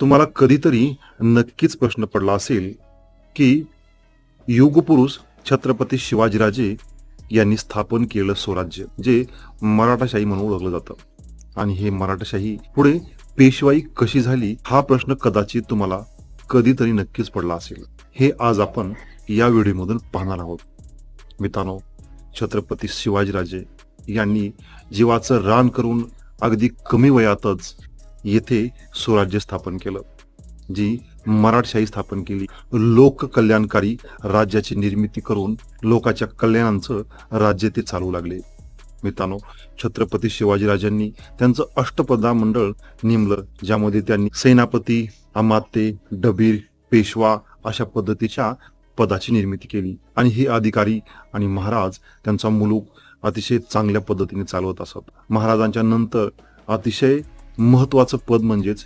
तुम्हाला कधीतरी नक्कीच प्रश्न पडला असेल की युगपुरुष छत्रपती शिवाजीराजे यांनी स्थापन केलं स्वराज्य जे मराठाशाही म्हणून ओळखलं जातं. आणि हे मराठाशाही पुढे पेशवाई कशी झाली हा प्रश्न कदाचित तुम्हाला कधीतरी नक्कीच पडला असेल. हे आज आपण या व्हिडिओमधून पाहणार आहोत. मित्रांनो छत्रपती शिवाजीराजे यांनी जीवाचं रान करून अगदी कमी वयातच येथे स्वराज्य स्थापन केलं जी मराठशाही स्थापन केली. लोक कल्याणकारी राज्याची निर्मिती करून लोकांच्या कल्याणांचं राज्य ते चालवू लागले. मित्रांनो छत्रपती शिवाजीराजांनी त्यांचं अष्टपदा मंडळ नेमलं ज्यामध्ये त्यांनी सेनापती अमाते डबीर पेशवा अशा पद्धतीच्या पदाची निर्मिती केली. आणि हे अधिकारी आणि महाराज त्यांचा मुलूक अतिशय चांगल्या पद्धतीने चालवत असत. महाराजांच्या नंतर अतिशय महत्त्वाचं पद म्हणजेच